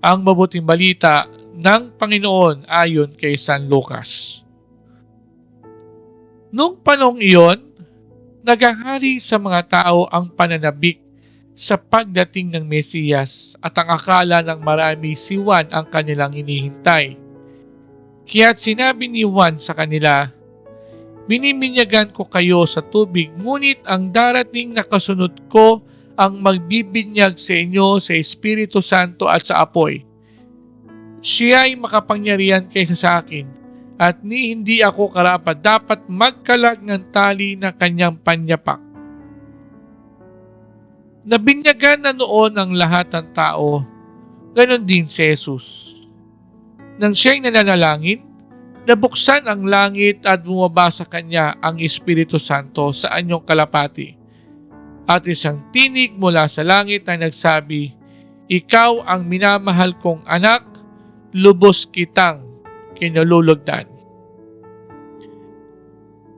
Ang mabuting balita ng Panginoon ayon kay San Lucas. Noong panong iyon, nagahari sa mga tao ang pananabik sa pagdating ng Mesiyas at ang akala ng marami si Juan ang kanilang inihintay. Kaya't sinabi ni Juan sa kanila, Biniminyagan ko kayo sa tubig, ngunit ang darating na kasunod ko ang magbibinyag sa inyo sa Espiritu Santo at sa apoy. Siya ay makapangyarihan kaysa sa akin at ni hindi ako karapat dapat magkalag ng tali na kanyang panyapak. Nabinyagan na noon ang lahat ng tao, ganon din si Jesus. Nang siya'y nananalangin, nabuksan ang langit at bumaba sa kanya ang Espiritu Santo sa anyong kalapati. At isang tinig mula sa langit ay nagsabi, Ikaw ang minamahal kong anak, lubos kitang kinululugdan.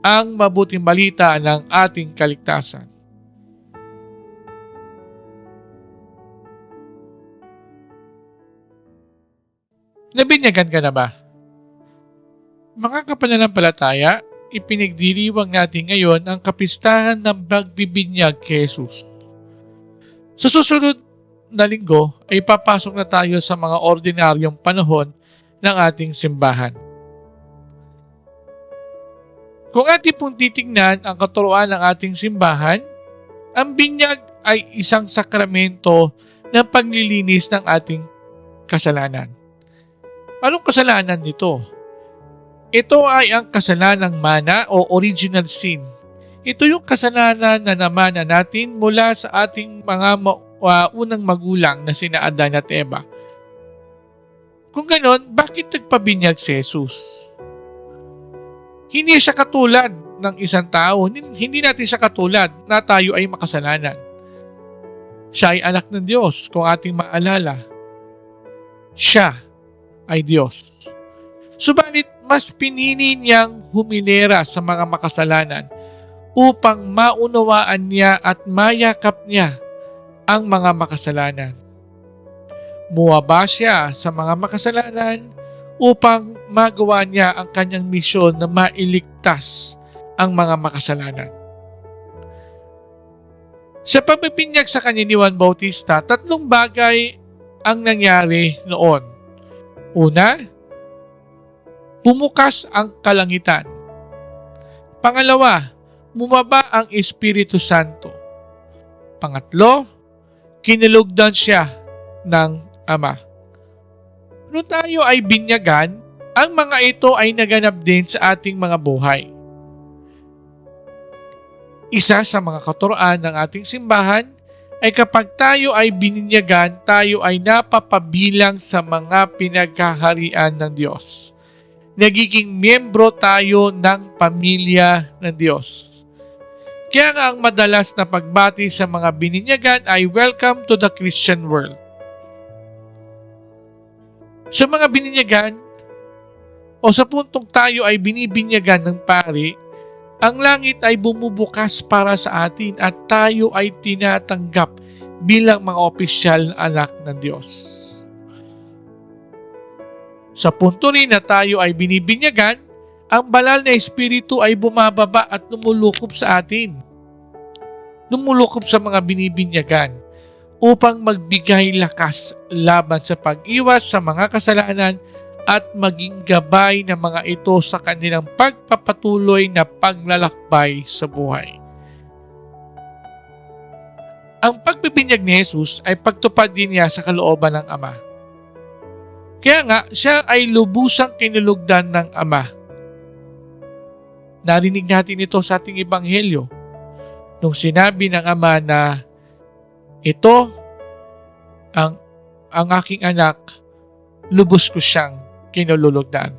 Ang mabuting balita ng ating kaligtasan. Nabinyagan ka na ba? Mga kapananampalataya, ipinagdiriwang natin ngayon ang kapistahan ng pagbibinyag kay Jesus. Sa susunod na linggo ay papasok na tayo sa mga ordinaryong panahon ng ating simbahan. Kung ating pong titignan ang katuruan ng ating simbahan, ang binyag ay isang sakramento ng paglilinis ng ating kasalanan. Anong kasalanan nito? Ito ay ang kasalanang mana o original sin. Ito yung kasalanan na namana natin mula sa ating mga ma- uh, unang magulang na sina Adan at Eva. Kung ganon, bakit nagpabinyag si Jesus? Hindi siya katulad ng isang tao. Hindi natin siya katulad na tayo ay makasalanan. Siya ay anak ng Diyos kung ating maalala. Siya ay Diyos. Subalit, mas pinili niyang humilera sa mga makasalanan upang maunawaan niya at mayakap niya ang mga makasalanan. Muwaba siya sa mga makasalanan upang magawa niya ang kanyang misyon na mailigtas ang mga makasalanan. Sa pagpipinyag sa kanya ni Juan Bautista, tatlong bagay ang nangyari noon. Una, bumukas ang kalangitan. Pangalawa, bumaba ang Espiritu Santo. Pangatlo, kinulugdan siya ng Ama. Kung tayo ay binyagan, ang mga ito ay naganap din sa ating mga buhay. Isa sa mga katuroan ng ating simbahan ay kapag tayo ay bininyagan, tayo ay napapabilang sa mga pinagkaharian ng Diyos. Nagiging miyembro tayo ng pamilya ng Diyos. Kaya nga ang madalas na pagbati sa mga bininyagan ay Welcome to the Christian World. Sa mga bininyagan, o sa puntong tayo ay binibinyagan ng pari, ang langit ay bumubukas para sa atin at tayo ay tinatanggap bilang mga opisyal na anak ng Diyos. Sa punto rin na tayo ay binibinyagan, ang banal na espiritu ay bumababa at lumulukob sa atin. Lumulukob sa mga binibinyagan upang magbigay lakas laban sa pag-iwas sa mga kasalanan at maging gabay ng mga ito sa kanilang pagpapatuloy na paglalakbay sa buhay. Ang pagbibinyag ni Jesus ay pagtupad din niya sa kalooban ng Ama. Kaya nga, siya ay lubusang kinulugdan ng Ama. Narinig natin ito sa ating ebanghelyo nung sinabi ng ama na ito ang ang aking anak, lubos ko siyang kinululugdan.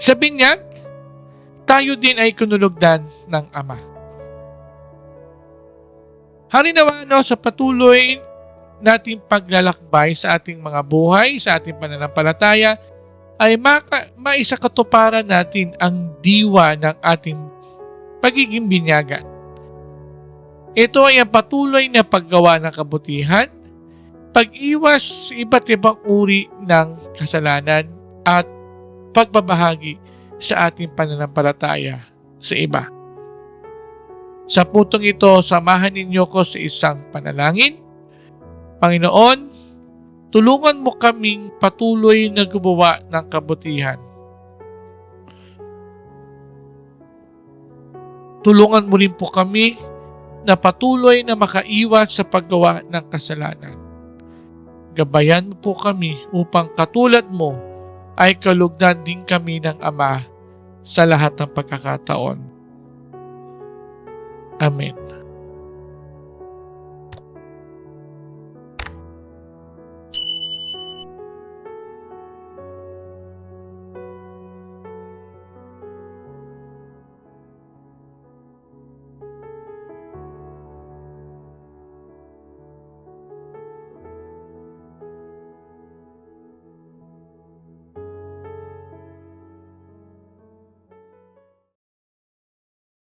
Sa binyag, tayo din ay kinulugdan ng Ama. Harinawa no, sa patuloy nating paglalakbay sa ating mga buhay, sa ating pananampalataya, ay maka, maisa katuparan natin ang diwa ng ating pagiging binyagan. Ito ay ang patuloy na paggawa ng kabutihan, pag-iwas iba't ibang uri ng kasalanan at pagbabahagi sa ating pananampalataya sa iba. Sa putong ito, samahan ninyo ko sa isang panalangin. Panginoon, tulungan mo kaming patuloy na gumawa ng kabutihan. Tulungan mo rin po kami na patuloy na makaiwas sa paggawa ng kasalanan. Gabayan mo po kami upang katulad mo ay kalugdan din kami ng Ama sa lahat ng pagkakataon. Amen.